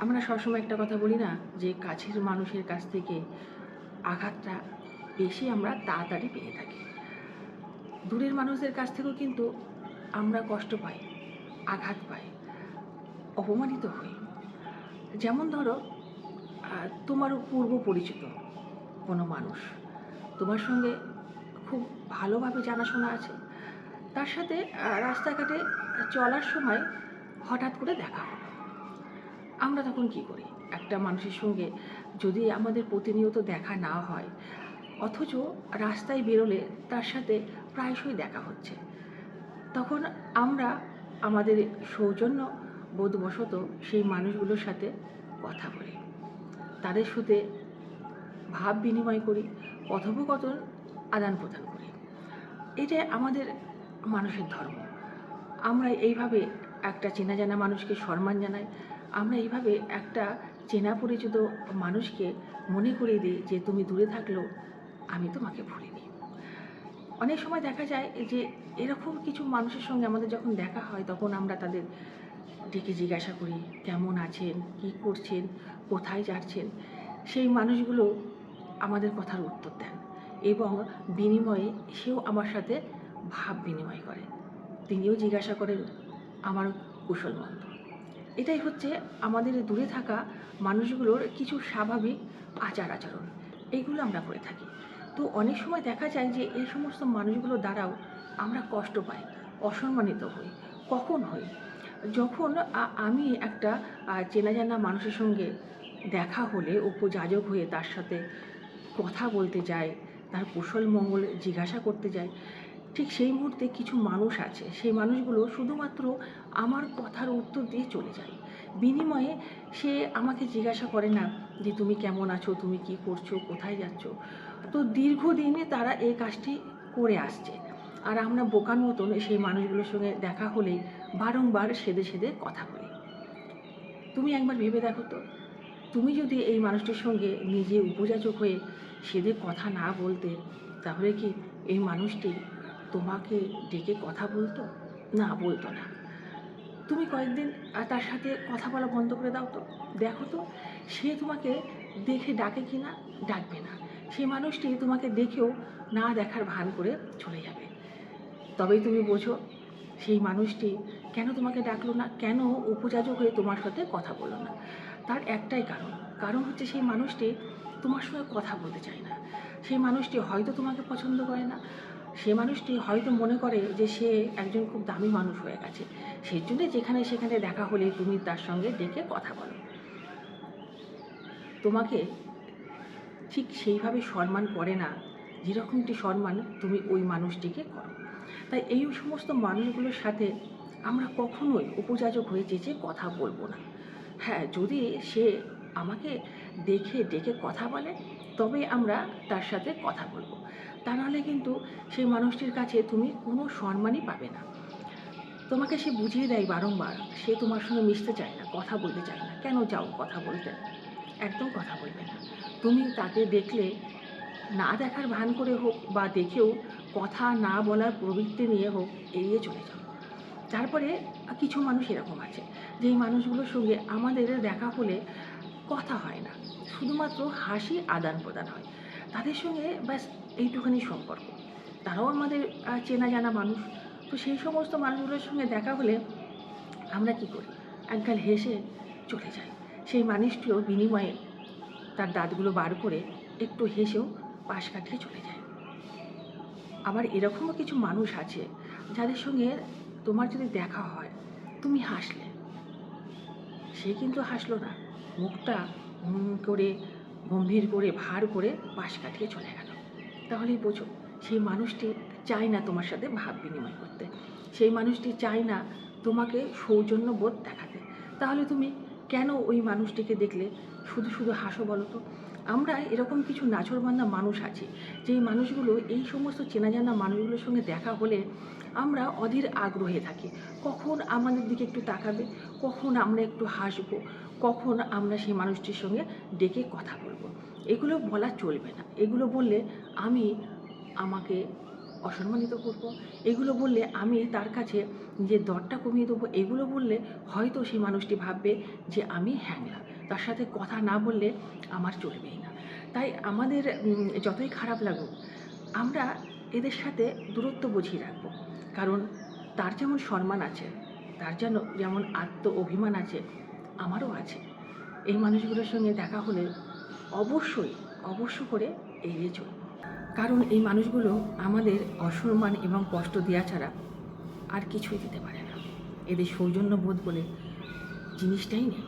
আমরা সবসময় একটা কথা বলি না যে কাছের মানুষের কাছ থেকে আঘাতটা বেশি আমরা তাড়াতাড়ি পেয়ে থাকি। দূরের মানুষদের কাছ থেকেও কিন্তু আমরা কষ্ট পাই আঘাত পাই অপমানিত হই। যেমন ধরো আহ, তোমার পূর্ব পরিচিত কোনো মানুষ তোমার সঙ্গে খুব ভালোভাবে জানাশোনা আছে। তার সাথে রাস্তাঘাটে চলার সময় হঠাৎ করে দেখা হলো আমরা তখন কি করি? একটা মানুষের সঙ্গে যদি আমাদের প্রতিনিয়ত দেখা না হয়, অথচ রাস্তায় বেরোলে তার সাথে প্রায়শই দেখা হচ্ছে। তখন আমরা আমাদের সৌজন্য বোধবশত সেই মানুষগুলোর সাথে কথা বলি। তাদের সাথে ভাব বিনিময় করি, কথোপকথন আদান প্রদান করি। এটা আমাদের মানুষের ধর্ম। আমরা এইভাবে একটা চেনা জানা মানুষকে সম্মান জানাই আমরা এইভাবে একটা চেনা পরিচিত মানুষকে মনে করিয়ে দিই যে তুমি দূরে থাকলেও আমি তোমাকে ভুলিনি। অনেক সময় দেখা যায় যে এরকম কিছু মানুষের সঙ্গে আমাদের যখন দেখা হয়, তখন আমরা তাদের ডেকে জিজ্ঞাসা করি, কেমন আছেন? কী করছেন? কোথায় যাচ্ছেন? সেই মানুষগুলো আমাদের কথার উত্তর দেন এবং বিনিময়ে সেও আমার সাথে ভাব বিনিময় করে। তিনিও জিজ্ঞাসা করেন আমার কুশল মন্দ এটাই হচ্ছে আমাদের দূরে থাকা মানুষগুলোর কিছু স্বাভাবিক আচার আচরণ। এইগুলো আমরা করে থাকি। তো অনেক সময় দেখা যায় যে এই সমস্ত মানুষগুলো দ্বারাও আমরা কষ্ট পাই, অসম্মানিত হই, কখন হই? যখন আমি একটা চেনা জানা মানুষের সঙ্গে দেখা হলে উপযাজক হয়ে তার সাথে কথা বলতে যাই তার কুশল মঙ্গল জিজ্ঞাসা করতে যাই ঠিক সেই মুহূর্তে কিছু মানুষ আছে। সেই মানুষগুলো শুধুমাত্র আমার কথার উত্তর দিয়ে চলে যায়। বিনিময়ে সে আমাকে জিজ্ঞাসা করে না যে, তুমি কেমন আছো? তুমি কি করছ? কোথায় যাচ্ছ? তো দীর্ঘদিনে তারা এই কাজটি করে আসছে। আর আমরা বোকার মতন সেই মানুষগুলোর সঙ্গে দেখা হলেই বারংবার সেদে সেদে কথা বলি। তুমি একবার ভেবে দেখো তো, তুমি যদি এই মানুষটির সঙ্গে নিজে উপযাচক হয়ে সেদে কথা না বলতে, তাহলে কি এই মানুষটি তোমাকে ডেকে কথা বলতো? না বলতো না। তুমি কয়েকদিন তার সাথে কথা বলা বন্ধ করে দাও তো। দেখো তো, সে তোমাকে দেখে ডাকে কি না ডাকবে না। সেই মানুষটি তোমাকে দেখেও না দেখার ভান করে চলে যাবে। তবেই তুমি বোঝো, সেই মানুষটি কেন তোমাকে ডাকলো না? কেন উপযাজক হয়ে তোমার সাথে কথা বলল না? তার একটাই কারণ। কারণ হচ্ছে সেই মানুষটি তোমার সঙ্গে কথা বলতে চায় না। সেই মানুষটি হয়তো তোমাকে পছন্দ করে না। সে মানুষটি হয়তো মনে করে যে সে একজন খুব দামি মানুষ হয়ে গেছে। সেই জন্য যেখানে সেখানে দেখা হলে তুমি তার সঙ্গে ডেকে কথা বলো। তোমাকে ঠিক সেইভাবে সম্মান করে না, যেরকমটি সম্মান তুমি ওই মানুষটিকে করো। তাই এই সমস্ত মানুষগুলোর সাথে আমরা কখনোই উপযাজক হয়ে চেঁচে কথা বলব না। হ্যাঁ যদি সে আমাকে দেখে ডেকে কথা বলে তবে আমরা তার সাথে কথা বলব। তা নাহলে কিন্তু সেই মানুষটির কাছে তুমি কোনো সম্মানই পাবে না। তোমাকে সে বুঝিয়ে দেয় বারংবার, সে তোমার সঙ্গে মিশতে চায় না, কথা বলতে চায় না। কেন যাও কথা বলতে? একদম কথা বলবে না। তুমি তাকে দেখলে, না দেখার ভান করে হোক বা দেখেও কথা না বলার প্রবৃত্তি নিয়ে হোক, এড়িয়ে চলে যাও। তারপরে কিছু মানুষ এরকম আছে যেই মানুষগুলোর সঙ্গে আমাদের দেখা হলে কথা হয় না। শুধুমাত্র হাসি আদান প্রদান হয়। তাদের সঙ্গে ব্যাস এইটুখানি সম্পর্ক। তারাও আমাদের চেনা জানা মানুষ। তো সেই সমস্ত মানুষগুলোর সঙ্গে দেখা হলে আমরা কি করি? একগাল হেসে চলে যাই। সেই মানুষটিও বিনিময়ে তার দাঁতগুলো বার করে একটু হেসেও পাশ কাটিয়ে চলে যায়। আবার এরকমও কিছু মানুষ আছে যাদের সঙ্গে তোমার যদি দেখা হয়, তুমি হাসলে। সে কিন্তু হাসলো না। মুখটা হুম করে, গম্ভীর করে, ভার করে পাশ কাটিয়ে চলে গেল। তাহলেই বোঝো, সেই মানুষটি চায় না তোমার সাথে ভাব বিনিময় করতে। সেই মানুষটি চায় না তোমাকে সৌজন্য বোধ দেখাতে। তাহলে তুমি কেন ওই মানুষটিকে দেখলে? শুধু শুধু হাসো বলো তো। আমরা এরকম কিছু নাছরবান্ধা মানুষ আছি যে মানুষগুলো এই সমস্ত চেনা জানা মানুষগুলোর সঙ্গে দেখা হলে আমরা অধীর আগ্রহে থাকি। কখন আমাদের দিকে একটু তাকাবে? কখন আমরা একটু হাসবো? কখন আমরা সেই মানুষটির সঙ্গে ডেকে কথা বলব? এগুলো বলা চলবে না। এগুলো বললে আমি আমাকে অসম্মানিত করব। এগুলো বললে আমি তার কাছে যে দরটা কমিয়ে দেবো, এগুলো বললে হয়তো সেই মানুষটি ভাববে যে আমি হ্যাংলা। তার সাথে কথা না বললে আমার চলবেই না। তাই আমাদের যতই খারাপ লাগুক, আমরা এদের সাথে দূরত্ব বুঝিয়ে রাখব। কারণ তার যেমন সম্মান আছে, তার যেন, যেমন আত্ম অভিমান আছে, আমারও আছে। এই মানুষগুলোর সঙ্গে দেখা হলে অবশ্যই, অবশ্য করে এড়িয়ে চলব কারণ এই মানুষগুলো আমাদের অসম্মান এবং কষ্ট দেওয়া ছাড়া আর কিছুই দিতে পারে না। এদের সৌজন্য বোধ বলে জিনিসটাই নেই।